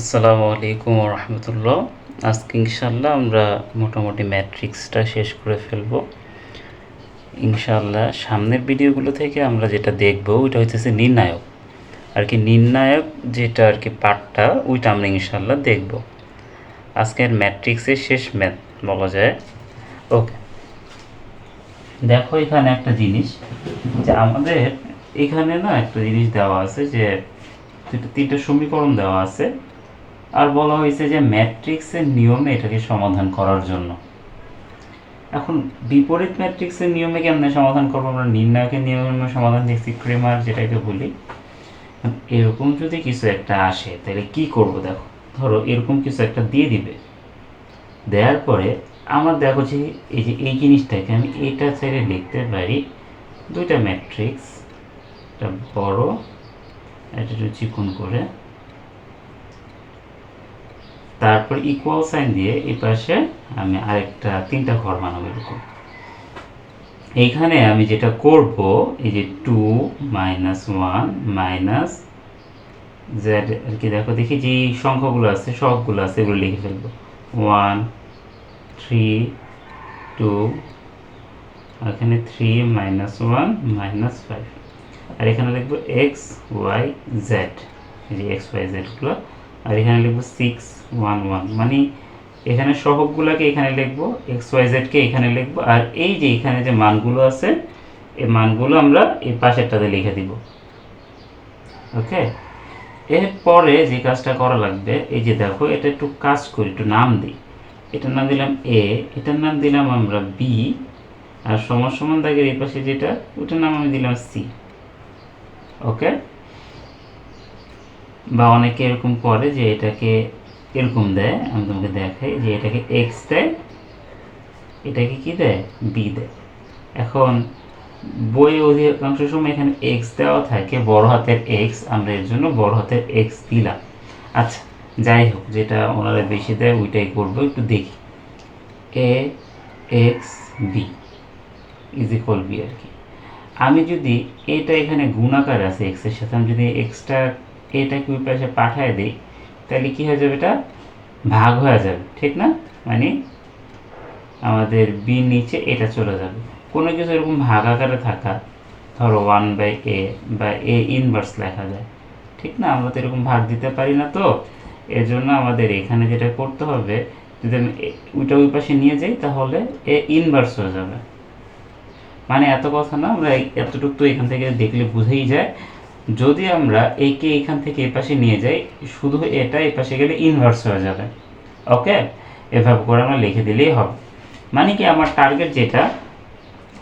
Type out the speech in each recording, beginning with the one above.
আসসালামু আলাইকুম রহমতুল্লাহ। আজকে ইনশাল্লাহ আমরা মোটামুটি ম্যাট্রিক্সটা শেষ করে ফেলব। ইনশাল্লাহ সামনের ভিডিওগুলো থেকে আমরা যেটা দেখব, ওইটা হচ্ছে নির্ণায়ক। আর কি নির্ণায়ক যেটা আর কি পার্টটা ওইটা আমরা ইনশাল্লাহ দেখব। আজকের ম্যাট্রিক্সের শেষ ম্যাথ বলা যায়। ওকে। দেখো এখানে একটা জিনিস, যে আমাদের এখানে না একটা জিনিস দেওয়া আছে যে তিনটা সমীকরণ দেওয়া আছে। আর বলা হয়েছে যে ম্যাট্রিক্সের নিয়মে এটাকে সমাধান করার জন্য। এখন বিপরীত ম্যাট্রিক্সের নিয়মে কেমনে সমাধান করব? আমরা নির্ণায়কের নিয়মে সমাধান দেখছি ক্রেমার যেটাকে বলি। এরকম যদি কিছু একটা আসে, তাহলে কি করব দেখো? ধরো এরকম কিছু একটা দিয়ে দিবে। দেওয়ার পরে আমার দেখো যে এই যে এই জিনিসটাকে আমি এটা ছেড়ে লিখতে পারি, দুইটা ম্যাট্রিক্স, একটা বড় এটা একটু চিকন করে তারপর ইকুয়াল সাইন দিয়ে এই পাশে আমি আরেকটা, তিনটা ঘর বানাবো এরকম। এইখানে আমি যেটা করব, এই যে two minus one minus Z আর কি দেখো, দেখি যে সংখ্যাগুলো আছে, সবগুলো আছে, এগুলো লিখে ফেলব। ওয়ান থ্রি টু এখানে three minus one minus five আর এখানে লিখব এক্স ওয়াই জেড এই যে এক্স ওয়াই জেডগুলো আর এখানে লিখব সিক্স ওয়ান ওয়ান মানে এখানে সহগগুলোকে এখানে লিখব এক্স ওয়াই জেডকে এখানে লিখব, আর এই যে এখানে যে মানগুলো আছে, এই মানগুলো আমরা এই পাশেরটাতে লিখে দিব। ওকে? এরপরে যে কাজটা করা লাগবে, এই যে দেখো, এটা একটু কাজ করি, একটু নাম দিই। এটার নাম দিলাম এ এটার নাম দিলাম আমরা বি আর সমান সমান দাগের এই পাশে যেটা, ওটার নাম আমি দিলাম সি ওকে? বা অনেকে এরকম করে যে এটাকে এরকম দেয়, আমি তোমাকে দেখাই যে এটাকে এক্স দেয়, এটাকে কি দেয়? বি দেয়। এখন বই অধিকাংশ সময় এখানে এক্স দেওয়া থাকে, বড় হাতের এক্স আমরা এর জন্য বড় হাতের এক্স দিলাম। আচ্ছা যাই হোক, যেটা ওনারা বেশি দেয় ওইটাই করব, একটু দেখি। A X B is equal B আর কি। আমি যদি এটা এখানে গুণাকার আছে এক্সের সাথে, আমি যদি এক্সটা এটাকে ওই পাশে পাঠায় দিই, তাহলে কি হয়ে যাবে এটা? ভাগ হয়ে যাবে, ঠিক না? মানে আমাদের বি নিচে এটা চলে যাবে। কোনো কিছু এরকম ভাগ আকারে থাকা, ধরো ওয়ান বাই এ বা এ ইনভার্স লেখা যায়, ঠিক না? আমরা তো এরকম ভাগ দিতে পারি না তো। এর জন্য আমাদের এখানে যেটা করতে হবে, যদি আমি ওইটা ওই পাশে নিয়ে যাই, তাহলে এ ইনভার্স হয়ে যাবে। মানে এত কথা না, আমরা এতটুকু তো এখান থেকে দেখলে বুঝেই যায়। যদি আমরা একে এখান থেকে এ পাশে নিয়ে যাই, শুধু এটা এ পাশে গেলে ইনভার্স হয়ে যাবে। ওকে এভাবে করে আমরা লিখে দিলেই হবে। মানে কি আমার টার্গেট যেটা,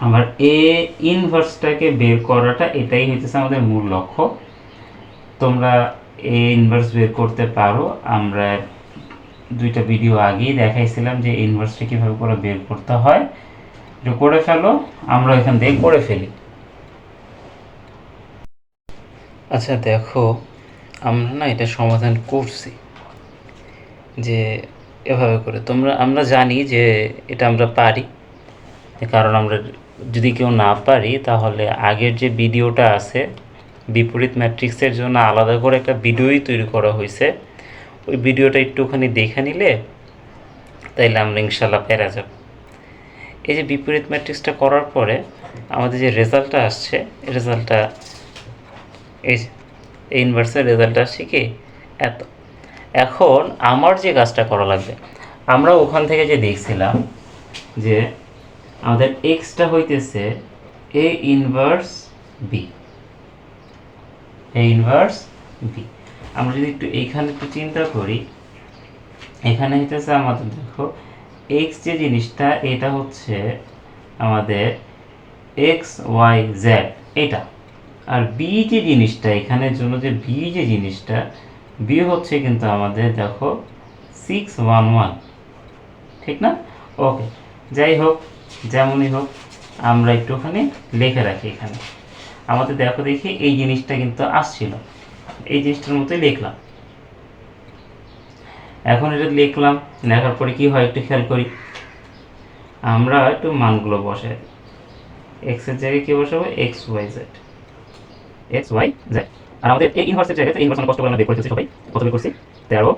আমার এ ইনভার্সটাকে বের করাটা এটাই হইতেছে আমাদের মূল লক্ষ্য। তোমরা এ ইনভার্স বের করতে পারো। আমরা দুইটা ভিডিও আগেই দেখাইছিলাম যে ইনভার্সটা কীভাবে করে বের করতে হয়। এটা করে ফেলো, আমরা এখান থেকে করে ফেলি। আচ্ছা দেখো, আমরা না এটা সমাধান করছি যে এভাবে করে। তোমরা, আমরা জানি যে এটা আমরা পারি কারণ আমরা যদি কেউ না পারি, তাহলে আগের যে ভিডিওটা আছে, বিপরীত ম্যাট্রিক্সের জন্য আলাদা করে একটা ভিডিওই তৈরি করা হয়েছে। ওই ভিডিওটা একটুখানি দেখে নিলে তাইলে আমরা ইনশাল্লাহ পেরা যাব। এই যে বিপরীত ম্যাট্রিক্সটা করার পরে আমাদের যে রেজাল্টটা আসছে, রেজাল্টটা এই ইনভার্সের রেজাল্ট আসছে কি এত। এখন আমার যে কাজটা করা লাগবে, আমরা ওখান থেকে যে দেখছিলাম যে আমাদের এক্সটা হইতেছে A inverse B A inverse B আমরা যদি একটু এইখানে একটু চিন্তা করি, এখানে হইতেছে আমাদের দেখো এক্স যে জিনিসটা, এটা হচ্ছে আমাদের এক্স ওয়াই জেড এটা। আর বি যে জিনিসটা, এখানের জন্য যে বি যে জিনিসটা বি হচ্ছে কিন্তু আমাদের, দেখো সিক্স ওয়ান ওয়ান ঠিক না? ওকে যাই হোক, যেমনই হোক, আমরা একটুখানি লিখে রাখি এখানে। আমাদের দেখো দেখি, এই জিনিসটা কিন্তু আসছিল। এই জিনিসটার মতোই লিখলাম। এখন এটা লিখলাম, লেখার পরে কি হয় একটু খেয়াল করি। আমরা একটু মানগুলো বসাই। এক্সের জায়গায় কি বসাবো? X Y Z X Y Z আর আমাদের এই ইনভার্সের জায়গায় ইনভার্স কষ্ট করে আমরা বের করেছি সবাই। কত বের করছি তেরো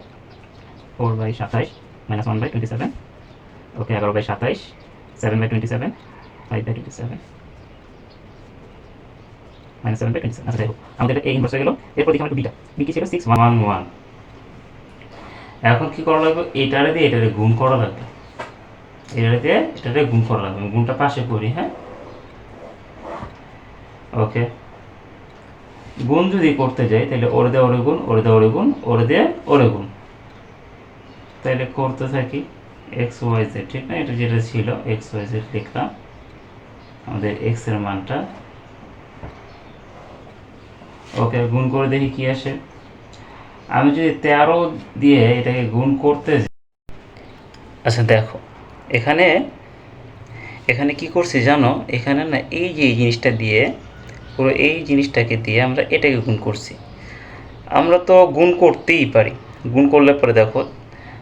ফোর বাই সাতাইশ minus one by twenty seven okay এগারো বাই সাতাইশ seven by twenty seven five by twenty seven minus seven by twenty seven আচ্ছা যাই হোক, আমাদের এই ইনভার্স হয়ে গেলো। এরপর দেখি আমরা বিটা বি ছিল? সিক্স ওয়ান ওয়ান এখন কি করা লাগবে? এটারে দিয়ে এটারে গুণ করা লাগবে। এটারে দিয়ে এটারে গুণ করা লাগবে। গুণটা পাশে করি হ্যাঁ? ওকে গুণ যদি করতে যাই, তাহলে ওরে দিয়ে ওরে গুণ, ওরে দিয়ে ওরে গুণ, ওরে দিয়ে ওরে গুণ। তাহলে করতে থাকি এক্স ওয়াই জেড, ঠিক না? এটা যেটা ছিল, এক্স ওয়াই জেড লিখলাম। আমাদের এক্সের মানটা। ওকে গুণ করে দেখি কি আসে। আমি যদি তেরো দিয়ে এটাকে গুণ করতে আচ্ছা দেখো, এখানে এখানে কি করছি জানো? এখানে না এই যে এই জিনিসটা দিয়ে পুরো এই জিনিসটাকে দিয়ে আমরা এটাকে গুণ করছি। আমরা তো গুণ করতেই পারি। গুণ করলে পরে দেখো,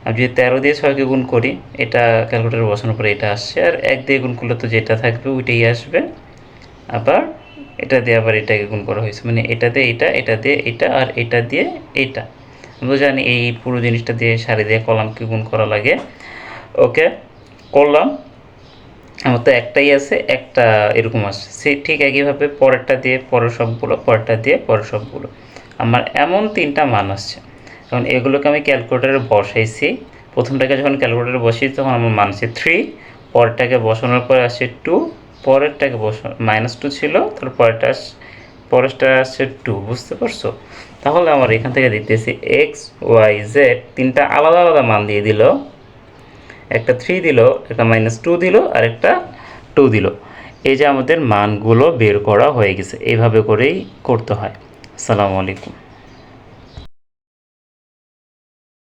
আমি যদি তেরো দিয়ে ছয়কে গুণ করি, এটা ক্যালকুলেটার বসানোর পরে এটা আসছে। আর এক দিয়ে গুণ করলে তো যেটা থাকবে ওইটাই আসবে। আবার এটা দিয়ে আবার এটাকে গুণ করা হয়েছে। মানে এটা দিয়ে এটা এটা দিয়ে এটা, আর এটা দিয়ে এটা। আমরা জানি এই পুরো জিনিসটা দিয়ে সারি দিয়ে কলামকে গুণ করা লাগে। ওকে, করলাম। আমার তো একটাই আছে, একটা এরকম আসছে সে ঠিক একইভাবে পরেরটা দিয়ে, পরের সবগুলো, পরেরটা দিয়ে, পরের সবগুলো। আমার এমন তিনটা মান আসছে এখন এগুলোকে আমি ক্যালকুলেটারে বসাইছি। প্রথমটাকে যখন ক্যালকুলেটারে বসিয়েছি, তখন আমার মান আছে থ্রি পরেরটাকে বসানোর পরে আসছে টু পরেরটাকে বসা মাইনাস টু ছিল তার পরেরটা পরেরটা আসছে টু বুঝতে পারছ? তাহলে আমার এখান থেকে দিতেছি এক্স ওয়াই জেড তিনটা আলাদা আলাদা মান দিয়ে দিল। একটা থ্রি দিল, একটা মাইনাস টু দিল, আর একটা টু দিল। এই যে আমাদের মানগুলো বের করা হয়ে গেছে, এইভাবে করেই করতে হয়। আসসালামু আলাইকুম।